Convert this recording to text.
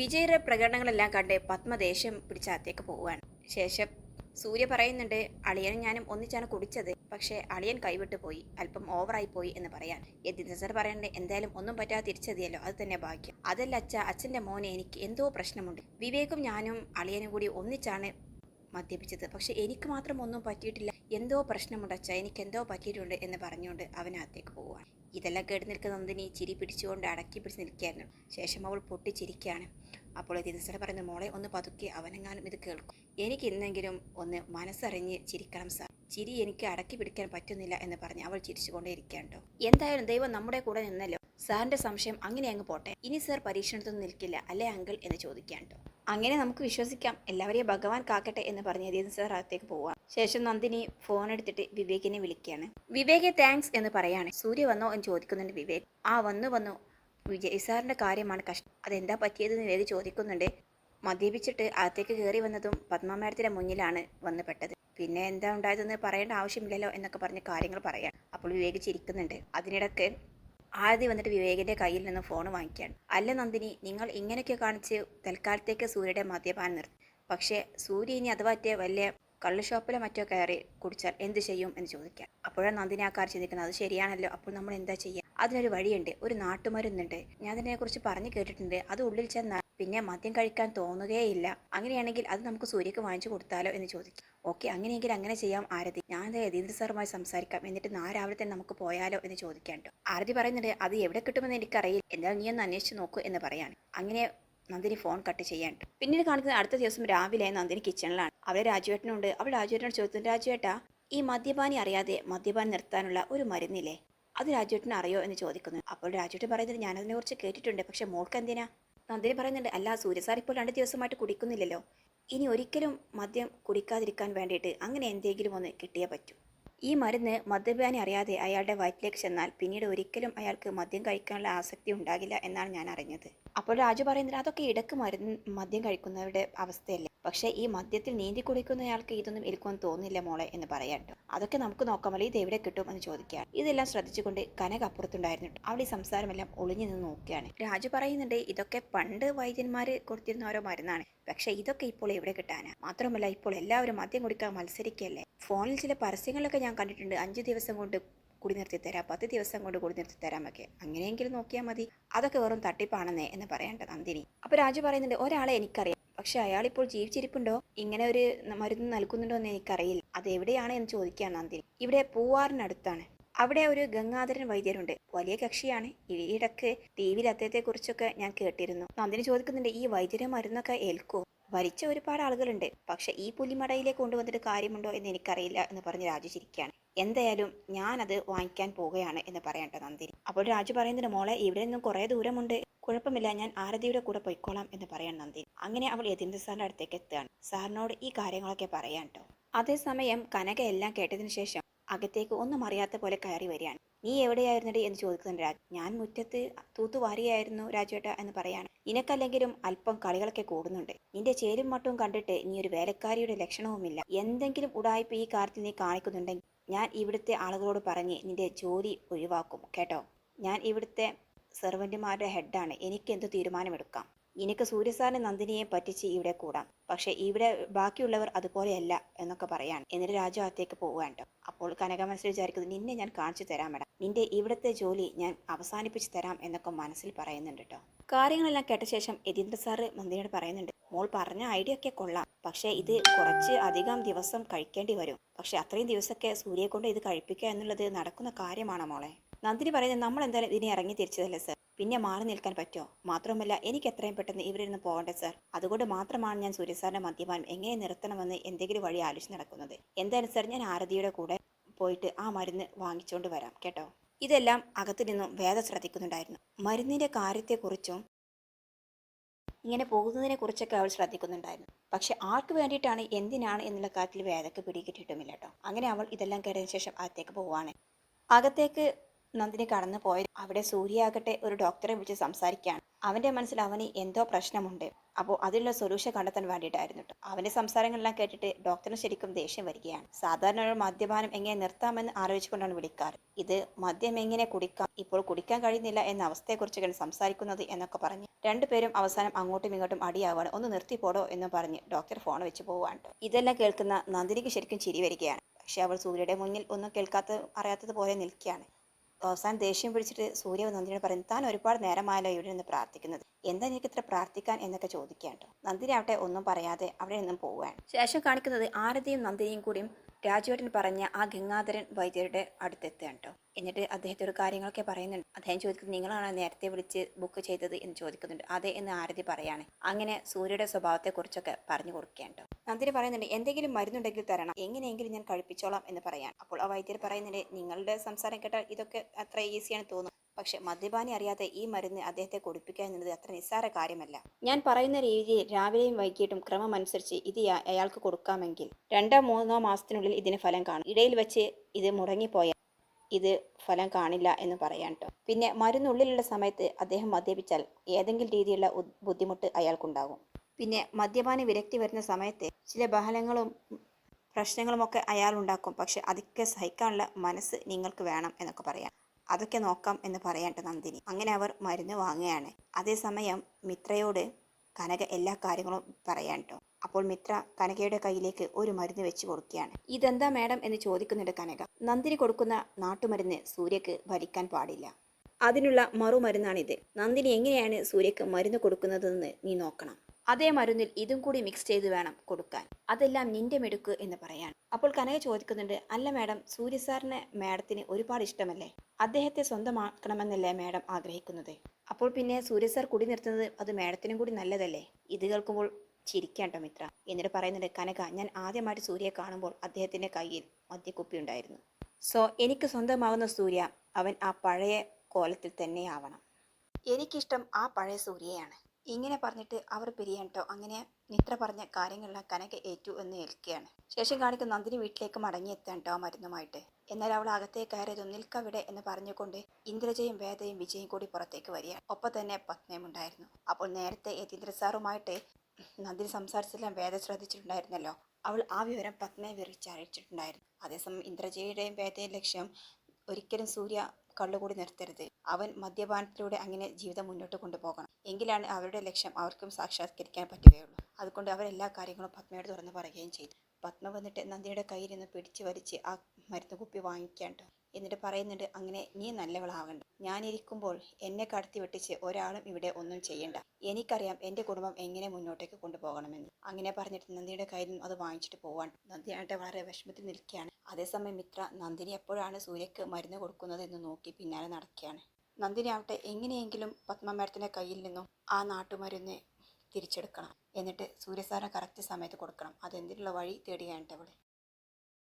വിജയുടെ പ്രകടനങ്ങളെല്ലാം കണ്ട് പത്മ ദേഷ്യം പിടിച്ച അകത്തേക്ക് പോവുകയാണ്. ശേഷം സൂര്യ പറയുന്നുണ്ട് അളിയനും ഞാനും ഒന്നിച്ചാണ് കുടിച്ചത്. പക്ഷേ അളിയൻ കൈവിട്ട് പോയി. അല്പം ഓവറായി പോയി എന്ന് പറയാൻ. യതീന്ദ്ര സർ പറയുന്നുണ്ട് എന്തായാലും ഒന്നും പറ്റാതെ തിരിച്ചെത്തിയല്ലോ. അത് തന്നെ ഭാഗ്യം. അതല്ല അച്ഛ അച്ഛന്റെ മോനെ എനിക്ക് എന്തോ പ്രശ്നമുണ്ട്. വിവേകും ഞാനും അളിയനും കൂടി ഒന്നിച്ചാണ് മദ്യപിച്ചത്. പക്ഷേ എനിക്ക് മാത്രം ഒന്നും പറ്റിയിട്ടില്ല. എന്തോ പ്രശ്നമുണ്ട് അച്ഛ. എനിക്ക് എന്തോ പറ്റിയിട്ടുണ്ട് എന്ന് പറഞ്ഞുകൊണ്ട് അവനകത്തേക്ക് പോവുകയാണ്. ഇതെല്ലാം കേട്ട് നിൽക്കുന്ന നന്ദിനി ചിരി പിടിച്ചുകൊണ്ട് അടക്കി പിടിച്ച് നിൽക്കുകയായിരുന്നു. ശേഷം അവൾ പൊട്ടിച്ചിരിക്കുകയാണ്. അപ്പോൾ ദിനസര പറയുന്ന മോളെ ഒന്ന് പതുക്കെ അവനെങ്ങാനും ഇത് കേൾക്കും. എനിക്ക് ഇന്നെങ്കിലും ഒന്ന് മനസ്സറിഞ്ഞ് ചിരിക്കണം സാർ. ചിരി എനിക്ക് അടക്കി പിടിക്കാൻ പറ്റുന്നില്ല എന്ന് പറഞ്ഞ് അവൾ ചിരിച്ചുകൊണ്ടേ ഇരിക്കാണ്ടോ എന്തായാലും ദൈവം നമ്മുടെ കൂടെ നിന്നല്ലോ. സാറിന്റെ സംശയം അങ്ങനെ അങ്ങ് പോട്ടെ. ഇനി സാർ പരീക്ഷണത്തൊന്നും നിൽക്കില്ല. അല്ലേ അങ്കിൾ? എന്ന് ചോദിക്കാൻ ട്ടോ അങ്ങനെ നമുക്ക് വിശ്വസിക്കാം. എല്ലാവരെയും ഭഗവാൻ കാക്കട്ടെ എന്ന് പറഞ്ഞ് യതീന്ദ്ര സാർ അകത്തേക്ക് പോവാം ശേഷം നന്ദിനി ഫോൺ എടുത്തിട്ട് വിവേകിനെ വിളിക്കുകയാണ്. വിവേകെ താങ്ക്സ് എന്ന് പറയാണ്. സൂര്യ വന്നോ എന്ന് ചോദിക്കുന്നുണ്ട് വിവേക്. ആ വന്നു വന്നു. വിജയ് സാറിന്റെ കാര്യമാണ് കഷ്ടം. അതെന്താ പറ്റിയതെന്ന് വിവേക് ചോദിക്കുന്നുണ്ട്. മദ്യപിച്ചിട്ട് അകത്തേക്ക് കയറി വന്നതും പത്മ മുന്നിലാണ് വന്ന് പെട്ടത് പിന്നെ എന്താ ഉണ്ടായതെന്ന് പറയേണ്ട ആവശ്യമില്ലല്ലോ എന്നൊക്കെ പറഞ്ഞ് കാര്യങ്ങൾ പറയാം അപ്പോൾ വിവേക് ചിരിക്കുന്നുണ്ട്. അതിനിടക്ക് ആദ്യം വന്നിട്ട് വിവേകിന്റെ കയ്യിൽ നിന്ന് ഫോൺ വാങ്ങിക്കുകയാണ്. അല്ല നന്ദിനി നിങ്ങൾ ഇങ്ങനെയൊക്കെ കാണിച്ച് തൽക്കാലത്തേക്ക് സൂര്യയുടെ മദ്യപാനം നിർത്തി. പക്ഷേ സൂര്യ ഇനി അഥവാ വലിയ കള്ള് ഷോപ്പിലോ മറ്റോ കയറി കുടിച്ചാൽ എന്ത് ചെയ്യും എന്ന് ചോദിക്കാം അപ്പോഴാണ് നന്ദിനി ആ കാര്യം ചിന്തിക്കുന്നത്. അത് ശരിയാണല്ലോ അപ്പോൾ നമ്മൾ എന്താ ചെയ്യുക അതിനൊരു വഴിയുണ്ട് ഒരു നാട്ടുമരുന്നുണ്ട്. ഞാൻ അതിനെക്കുറിച്ച് പറഞ്ഞു കേട്ടിട്ടുണ്ട്. അത് ഉള്ളിൽ ചെന്നാൽ പിന്നെ മദ്യം കഴിക്കാൻ തോന്നുകയില്ല. അങ്ങനെയാണെങ്കിൽ അത് നമുക്ക് സൂര്യക്ക് വാങ്ങിച്ചു കൊടുത്താലോ എന്ന് ചോദിക്കും. ഓക്കെ അങ്ങനെയെങ്കിൽ അങ്ങനെ ചെയ്യാം ആരതി. ഞാൻ യതീന്ദ്ര സാറുമായി സംസാരിക്കാം. എന്നിട്ട് നാളെ രാവിലെ തന്നെ നമുക്ക് പോയാലോ എന്ന് ചോദിക്കാൻ ട്ടോ ആരതി പറയുന്നുണ്ട് അത് എവിടെ കിട്ടുമെന്ന് എനിക്കറിയില്ല. എന്തായാലും നീ ഒന്ന് അന്വേഷിച്ച് നോക്കൂ എന്ന് പറയാണ്. അങ്ങനെ നന്ദിനി ഫോൺ കട്ട് ചെയ്യാണ്ട്. പിന്നീട് കാണിക്കുന്ന അടുത്ത ദിവസം രാവിലെ നന്ദിനി കിച്ചണിലാണ്. അവിടെ രാജുവേട്ടനുണ്ട്. അവൾ രാജുവേട്ടനോട് ചോദിച്ചു രാജുവേട്ടാ ഈ മദ്യപാനി അറിയാതെ മദ്യപാനം നിർത്താനുള്ള ഒരു മരുന്നില്ലേ? അത് രാജുവേട്ടൻ അറിയോ? എന്ന് ചോദിക്കുന്നു. അപ്പോൾ രാജുവേട്ടൻ പറയുന്നത് ഞാൻ അതിനെക്കുറിച്ച് കേട്ടിട്ടുണ്ട്. പക്ഷെ മോൾക്ക് എന്തിനാ? നന്ദിനി പറയുന്നുണ്ട് അല്ല സൂര്യ സാർ ഇപ്പോൾ രണ്ട് ദിവസമായിട്ട് കുടിക്കുന്നില്ലല്ലോ. ഇനി ഒരിക്കലും മദ്യം കുടിക്കാതിരിക്കാൻ വേണ്ടിയിട്ട് അങ്ങനെ എന്തെങ്കിലും ഒന്ന് കിട്ടിയേ പറ്റൂ. ഈ മരുന്ന് മദ്യപാനി അറിയാതെ അയാളുടെ വയറ്റിലേക്ക് ചെന്നാൽ പിന്നീട് ഒരിക്കലും അയാൾക്ക് മദ്യം കഴിക്കാനുള്ള ആസക്തി ഉണ്ടാകില്ല എന്നാണ് ഞാൻ അറിഞ്ഞത്. അപ്പോൾ രാജു പറയുന്നത് അതൊക്കെ ഇടയ്ക്ക് മരുന്ന് മദ്യം കഴിക്കുന്നവരുടെ അവസ്ഥയല്ലേ? പക്ഷേ ഈ മദ്യത്തിൽ നീന്തി കുടിക്കുന്നയാൾക്ക് ഇതൊന്നും എനിക്കൊന്നും തോന്നില്ല മോളെ എന്ന് പറയാട്ടോ അതൊക്കെ നമുക്ക് നോക്കാമല്ലോ ഇത് എവിടെ കിട്ടും എന്ന് ചോദിക്കുകയാണ് ഇതെല്ലാം ശ്രദ്ധിച്ചുകൊണ്ട് കനക അപ്പുറത്തുണ്ടായിരുന്നു. അവിടെ ഈ സംസാരമെല്ലാം ഒളിഞ്ഞു നിന്ന് നോക്കുകയാണ്. രാജു പറയുന്നുണ്ട് ഇതൊക്കെ പണ്ട് വൈദ്യന്മാര് കൊടുത്തിരുന്ന ഓരോ മരുന്നാണ്. പക്ഷേ ഇതൊക്കെ ഇപ്പോൾ എവിടെ കിട്ടാനാ? മാത്രമല്ല ഇപ്പോൾ എല്ലാവരും മദ്യം കുടിക്കാൻ മത്സരിക്കല്ലേ? ഫോണിൽ ചില പരസ്യങ്ങളൊക്കെ ഞാൻ കണ്ടിട്ടുണ്ട്. അഞ്ച് ദിവസം കൊണ്ട് കുടി നിർത്തി തരാം പത്ത് ദിവസം കൊണ്ട് കുടി നിർത്തി തരാമൊക്കെ അങ്ങനെയെങ്കിലും നോക്കിയാൽ മതി. അതൊക്കെ വെറും തട്ടിപ്പാണെന്നേ എന്ന് പറയണ്ട നന്ദിനി. അപ്പൊ രാജു പറയുന്നുണ്ട് ഒരാളെ എനിക്കറിയാം. പക്ഷെ അയാൾ ഇപ്പോൾ ജീവിച്ചിരിപ്പുണ്ടോ? ഇങ്ങനെ ഒരു മരുന്ന് നൽകുന്നുണ്ടോ എന്ന് എനിക്കറിയില്ല. അത് എവിടെയാണ് എന്ന് ചോദിക്കുകയാണ് നന്ദിനി ഇവിടെ പൂവാറിനടുത്താണ്. അവിടെ ഒരു ഗംഗാധരൻ വൈദ്യരുണ്ട്. വലിയ കക്ഷിയാണ്. ഈയിടക്ക് ടി വിയിൽ അദ്ദേഹത്തെ കുറിച്ചൊക്കെ ഞാൻ കേട്ടിരുന്നു. നന്ദിനി ചോദിക്കുന്നുണ്ട് ഈ വൈദ്യരെ മരുന്നൊക്കെ ഏൽക്കോ? വരിച്ച ഒരുപാട് ആളുകളുണ്ട്. പക്ഷെ ഈ പുലിമടയിലേക്ക് കൊണ്ടുവന്നിട്ട് കാര്യമുണ്ടോ എന്ന് എനിക്കറിയില്ല എന്ന് പറഞ്ഞ് രാജു ചിരിക്കുകയാണ് എന്തായാലും ഞാനത് വാങ്ങിക്കാൻ പോവുകയാണ് എന്ന് പറയട്ടെ നന്ദിനി. അപ്പോൾ രാജു പറയുന്നുണ്ട് മോളെ ഇവിടെ നിന്നും കുറേ ദൂരമുണ്ട്. കുഴപ്പമില്ല ഞാൻ ആരതിയുടെ കൂടെ പോയിക്കോളാം എന്ന് പറയാൻ നന്ദി. അങ്ങനെ അവൾ യതീന്ദ്ര സാറിന്റെ അടുത്തേക്ക് എത്തുകയാണ്. സാറിനോട് ഈ കാര്യങ്ങളൊക്കെ പറയാൻ കേട്ടോ അതേസമയം കനക എല്ലാം കേട്ടതിന് ശേഷം അകത്തേക്ക് ഒന്നും അറിയാത്ത പോലെ കയറി വരികയാണ്. നീ എവിടെയായിരുന്നടി? എന്ന് ചോദിക്കുന്നുണ്ട് രാജ്. ഞാൻ മുറ്റത്ത് തൂത്തുവാരിയായിരുന്നു രാജേട്ട എന്ന് പറയാണ്. നിനക്കല്ലെങ്കിലും അല്പം കളികളൊക്കെ കൂടുന്നുണ്ട്. നിന്റെ ചേരും മട്ടും കണ്ടിട്ട് നീ ഒരു വേലക്കാരിയുടെ ലക്ഷണവുമില്ല. എന്തെങ്കിലും ഉടായ്പ ഈ കാര്യത്തിൽ നീ കാണിക്കുന്നുണ്ടെങ്കിൽ ഞാൻ ഇവിടുത്തെ ആളുകളോട് പറഞ്ഞ് നിന്റെ ജോലി ഒഴിവാക്കും. കേട്ടോ? ഞാൻ ഇവിടുത്തെ സെർവന്റുമാരുടെ ഹെഡാണ് എനിക്ക് എന്ത് തീരുമാനമെടുക്കാം? എനിക്ക് സൂര്യസാറിന് നന്ദിനിയെ പറ്റിച്ച് ഇവിടെ കൂടാം. പക്ഷേ ഇവിടെ ബാക്കിയുള്ളവർ അതുപോലെയല്ല എന്നൊക്കെ പറയാണ്. എന്നിട്ട് രാജു അകത്തേക്ക് പോവുകയാണ്. അപ്പോൾ കനക മനസ്സിൽ വിചാരിക്കുന്നത് നിന്നെ ഞാൻ കാണിച്ചു തരാം മേഡം. നിന്റെ ഇവിടുത്തെ ജോലി ഞാൻ അവസാനിപ്പിച്ച് തരാം എന്നൊക്കെ മനസ്സിൽ പറയുന്നുണ്ട് കേട്ടോ കാര്യങ്ങളെല്ലാം കേട്ട ശേഷം യതീന്ദ്ര സാറ് നന്ദിനിയോട് പറയുന്നുണ്ട് മോൾ പറഞ്ഞ ഐഡിയ ഒക്കെ കൊള്ളാം. പക്ഷേ ഇത് കുറച്ച് അധികം ദിവസം കഴിക്കേണ്ടി വരും. പക്ഷെ അത്രയും ദിവസമൊക്കെ സൂര്യയെ കൊണ്ട് ഇത് കഴിപ്പിക്കുക എന്നുള്ളത് നടക്കുന്ന കാര്യമാണോ മോളെ? നന്ദിനി പറയുന്നത് നമ്മൾ എന്തായാലും ഇതിനെ ഇറങ്ങി തിരിച്ചതല്ലേ സർ പിന്നെ മാറി നിൽക്കാൻ പറ്റുമോ? മാത്രമല്ല എനിക്ക് എത്രയും പെട്ടെന്ന് ഇവിടെ നിന്ന് പോകണ്ടേ സർ അതുകൊണ്ട് മാത്രമാണ് ഞാൻ സൂര്യ സാറിന്റെ മദ്യപാനം എങ്ങനെ നിർത്തണമെന്ന് എന്തെങ്കിലും വഴി ആലോചിച്ച് നടക്കുന്നത്. എന്തായാലും സർ ഞാൻ ആരതിയുടെ കൂടെ പോയിട്ട് ആ മരുന്ന് വാങ്ങിച്ചുകൊണ്ട് വരാം കേട്ടോ? ഇതെല്ലാം അകത്തു നിന്നും വേദ ശ്രദ്ധിക്കുന്നുണ്ടായിരുന്നു. മരുന്നിന്റെ കാര്യത്തെക്കുറിച്ചും ഇങ്ങനെ പോകുന്നതിനെ കുറിച്ചൊക്കെ അവൾ ശ്രദ്ധിക്കുന്നുണ്ടായിരുന്നു. പക്ഷെ ആർക്ക് വേണ്ടിയിട്ടാണ് എന്തിനാണ് എന്നുള്ള കാര്യത്തിൽ വേദക്ക് പിടികിട്ടിട്ടുമില്ല കേട്ടോ. അങ്ങനെ അവൾ ഇതെല്ലാം കേട്ടതിന് ശേഷം അകത്തേക്ക് പോവാണ് അകത്തേക്ക് നന്ദിനി കടന്നു പോയത് അവിടെ സൂര്യയാകട്ടെ ഒരു ഡോക്ടറെ വിളിച്ച് സംസാരിക്കുകയാണ്. അവന്റെ മനസ്സിൽ അവന് എന്തോ പ്രശ്നമുണ്ട്. അപ്പോൾ അതിനുള്ള സൊല്യൂഷൻ കണ്ടെത്താൻ വേണ്ടിയിട്ടായിരുന്നു അവന്റെ സംസാരങ്ങളെല്ലാം കേട്ടിട്ട് ഡോക്ടറിന് ശരിക്കും ദേഷ്യം വരികയാണ്. സാധാരണ ഒരു മദ്യപാനം എങ്ങനെ നിർത്താമെന്ന് ആലോചിച്ചുകൊണ്ടാണ് വിളിക്കാറ്. ഇത് മദ്യം എങ്ങനെ കുടിക്കാം ഇപ്പോൾ കുടിക്കാൻ കഴിയുന്നില്ല എന്ന അവസ്ഥയെക്കുറിച്ചൊക്കെയാണ് സംസാരിക്കുന്നത് എന്നൊക്കെ പറഞ്ഞ് രണ്ടുപേരും അവസാനം അങ്ങോട്ടും ഇങ്ങോട്ടും അടിയാവാണ്. ഒന്ന് നിർത്തി പോടോ എന്ന് പറഞ്ഞ് ഡോക്ടർ ഫോൺ വെച്ച് പോവാണ്. ഇതെല്ലാം കേൾക്കുന്ന നന്ദിനിക്ക് ശരിക്കും ചിരി വരികയാണ്. പക്ഷെ അവൾ സൂര്യയുടെ മുന്നിൽ ഒന്നും കേൾക്കാത്ത അറിയാത്തതുപോലെ നിൽക്കുകയാണ്. അവസാനം ദേഷ്യം പിടിച്ചിട്ട് സൂര്യ നന്ദിയോട് പറയും താൻ ഒരുപാട് നേരമായല്ലോ ഇവിടെ നിന്ന് പ്രാർത്ഥിക്കുന്നത്. എന്താ എനിക്ക് ഇത്ര പ്രാർത്ഥിക്കാൻ എന്നൊക്കെ ചോദിക്കാട്ടോ നന്ദിനി ആവട്ടെ ഒന്നും പറയാതെ അവിടെ നിന്നും പോവുകയാണ്. ശേഷം കാണിക്കുന്നത് ആരതിയും നന്ദിനിയും കൂടിയും രാജുവേട്ടൻ പറഞ്ഞ ആ ഗംഗാധരൻ വൈദ്യരുടെ അടുത്തെത്തുകയാണ് കേട്ടോ. എന്നിട്ട് അദ്ദേഹത്തെ ഒരു കാര്യങ്ങളൊക്കെ പറയുന്നുണ്ട്. അദ്ദേഹം ചോദിക്കുന്നത് നിങ്ങളാണ് നേരത്തെ വിളിച്ച് ബുക്ക് ചെയ്തത് എന്ന് ചോദിക്കുന്നുണ്ട്. അതെ എന്ന് ആരതി പറയാണ്. അങ്ങനെ സൂര്യയുടെ സ്വഭാവത്തെക്കുറിച്ചൊക്കെ പറഞ്ഞു കൊടുക്കുകയാണ് കേട്ടോ. നന്ദിനി പറയുന്നുണ്ട് എന്തെങ്കിലും മരുന്നുണ്ടെങ്കിൽ തരണം. എങ്ങനെയെങ്കിലും ഞാൻ കഴിപ്പിച്ചോളാം എന്ന് പറയാൻ അപ്പോൾ ആ വൈദ്യർ പറയുന്നുണ്ട് നിങ്ങളുടെ സംസാരം കേട്ടാൽ ഇതൊക്കെ അത്ര ഈസിയാണ് തോന്നുന്നു. പക്ഷെ മദ്യപാനി അറിയാതെ ഈ മരുന്ന് അദ്ദേഹത്തെ കുടിപ്പിക്കുക എന്നത് അത്ര നിസ്സാര കാര്യമല്ല. ഞാൻ പറയുന്ന രീതിയിൽ രാവിലെയും വൈകിട്ടും ക്രമമനുസരിച്ച് ഇത് അയാൾക്ക് കൊടുക്കാമെങ്കിൽ രണ്ടോ മൂന്നോ മാസത്തിനുള്ളിൽ ഇതിന് ഫലം കാണും. ഇടയിൽ വെച്ച് ഇത് മുടങ്ങിപ്പോയാൽ ഇത് ഫലം കാണില്ല എന്ന് പറയാൻ കേട്ടോ പിന്നെ മരുന്നുള്ളിലുള്ള സമയത്ത് അദ്ദേഹം മദ്യപിച്ചാൽ ഏതെങ്കിലും രീതിയിലുള്ള ബുദ്ധിമുട്ട് അയാൾക്കുണ്ടാകും. പിന്നെ മദ്യപാനി വിരക്തി വരുന്ന സമയത്ത് ചില ബഹലങ്ങളും പ്രശ്നങ്ങളുമൊക്കെ അയാൾ ഉണ്ടാക്കും. പക്ഷെ അതൊക്കെ സഹിക്കാനുള്ള മനസ്സ് നിങ്ങൾക്ക് വേണം എന്നൊക്കെ പറയാം. അതൊക്കെ നോക്കാം എന്ന് പറയാണ്ട് നന്ദിനി. അങ്ങനെ അവർ മരുന്ന് വാങ്ങുകയാണ്. അതേസമയം മിത്രയോട് കനക എല്ലാ കാര്യങ്ങളും പറയാൻ കേട്ടോ അപ്പോൾ മിത്ര കനകയുടെ കയ്യിലേക്ക് ഒരു മരുന്ന് വെച്ച് കൊടുക്കുകയാണ്. ഇതെന്താ മാഡം എന്ന് ചോദിക്കുന്നുണ്ട് കനക. നന്ദിനി കൊടുക്കുന്ന നാട്ടുമരുന്ന് സൂര്യക്ക് ഭരിക്കാൻ പാടില്ല. അതിനുള്ള മറുമരുന്നാണിത്. നന്ദിനി എങ്ങനെയാണ് സൂര്യക്ക് മരുന്ന് കൊടുക്കുന്നതെന്ന് നീ നോക്കണം. അതേ മരുന്നിൽ ഇതും കൂടി മിക്സ് ചെയ്ത് വേണം കൊടുക്കാൻ. അതെല്ലാം നിന്റെ മെടുക്ക് എന്ന് പറയാൻ അപ്പോൾ കനക ചോദിക്കുന്നുണ്ട് അല്ല മാഡം സൂര്യ സാറിനെ മാഡത്തിന് ഒരുപാട് ഇഷ്ടമല്ലേ? അദ്ദേഹത്തെ സ്വന്തമാക്കണമെന്നല്ലേ മാഡം ആഗ്രഹിക്കുന്നത്? അപ്പോൾ പിന്നെ സൂര്യ സാർ കുടി നിർത്തുന്നത് അത് മാഡത്തിനും കൂടി നല്ലതല്ലേ? ഇത് കേൾക്കുമ്പോൾ ചിരിക്കാട്ടോ മിത്ര. എന്നിട്ട് പറയുന്നുണ്ട് കനക ഞാൻ ആദ്യമായിട്ട് സൂര്യയെ കാണുമ്പോൾ അദ്ദേഹത്തിന്റെ കയ്യിൽ മദ്യക്കുപ്പി ഉണ്ടായിരുന്നു. സോ എനിക്ക് സ്വന്തമാകുന്ന സൂര്യ അവൻ ആ പഴയ കോലത്തിൽ തന്നെയാവണം. എനിക്കിഷ്ടം ആ പഴയ സൂര്യയാണ്. ഇങ്ങനെ പറഞ്ഞിട്ട് അവർ പിരിയാൻ കേട്ടോ അങ്ങനെ നിത്ര പറഞ്ഞ കാര്യങ്ങളെല്ലാം കനക ഏറ്റു എന്ന് ഏൽക്കുകയാണ്. ശേഷം കാണിക്ക് നന്ദിനി വീട്ടിലേക്ക് മടങ്ങിയെത്താൻ കേട്ടോ മരുന്നുമായിട്ട്. എന്നാൽ അവൾ അകത്തേ കയറിയത് നിൽക്കവിടെ എന്ന് പറഞ്ഞുകൊണ്ട് ഇന്ദ്രജയും വേദയും വിജയും കൂടി പുറത്തേക്ക് വരികയാണ്. ഒപ്പം തന്നെ പത്മയും ഉണ്ടായിരുന്നു. അപ്പോൾ നേരത്തെ യതീന്ദ്ര സാറുമായിട്ട് നന്ദിനി സംസാരിച്ചെല്ലാം വേദ ശ്രദ്ധിച്ചിട്ടുണ്ടായിരുന്നല്ലോ. അവൾ ആ വിവരം പത്മയെ വിറിച്ചറിയിച്ചിട്ടുണ്ടായിരുന്നു അതേസമയം ഇന്ദ്രജയുടെയും വേദയും ലക്ഷ്യം ഒരിക്കലും സൂര്യ കള്ളുകൂടി നിർത്തരുത്. അവൻ മദ്യപാനത്തിലൂടെ അങ്ങനെ ജീവിതം മുന്നോട്ട് കൊണ്ടുപോകണം. എങ്കിലാണ് അവരുടെ ലക്ഷ്യം അവർക്കും സാക്ഷാത്കരിക്കാൻ പറ്റുകയുള്ളൂ. അതുകൊണ്ട് അവരെല്ലാ കാര്യങ്ങളും പത്മയോട് തുറന്നു പറയുകയും ചെയ്തു. പത്മ വന്നിട്ട് നന്ദിയുടെ കയ്യിൽ നിന്ന് പിടിച്ചു വലിച്ച് ആ മരുന്ന് കുപ്പി വാങ്ങിക്കാണ്ടോ എന്നിട്ട് പറയുന്നുണ്ട് അങ്ങനെ നീ നല്ലവളാകണ്ട ഞാനിരിക്കുമ്പോൾ എന്നെ കടത്തി വെട്ടിച്ച് ഒരാളും ഇവിടെ ഒന്നും ചെയ്യണ്ട. എനിക്കറിയാം എന്റെ കുടുംബം എങ്ങനെ മുന്നോട്ടേക്ക് കൊണ്ടുപോകണമെന്ന്. അങ്ങനെ പറഞ്ഞിട്ട് നന്ദിയുടെ കയ്യിൽ നിന്നും അത് വാങ്ങിച്ചിട്ട് പോവാൻ നന്ദിയായിട്ട് വളരെ വിഷമത്തിൽ നിൽക്കുകയാണ്. അതേസമയം മിത്ര നന്ദിനി എപ്പോഴാണ് സൂര്യക്ക് മരുന്ന് കൊടുക്കുന്നത് എന്ന് നോക്കി പിന്നാലെ നടക്കുകയാണ്. നന്ദിനി ആവട്ടെ എങ്ങനെയെങ്കിലും പത്മ മാഡത്തിന്റെ കയ്യിൽ നിന്നും ആ നാട്ടുമരുന്ന് തിരിച്ചെടുക്കണം. എന്നിട്ട് സൂര്യസാറിന് കറക്റ്റ് സമയത്ത് കൊടുക്കണം. അതെന്തിനുള്ള വഴി തേടുകയാണ് അവൾ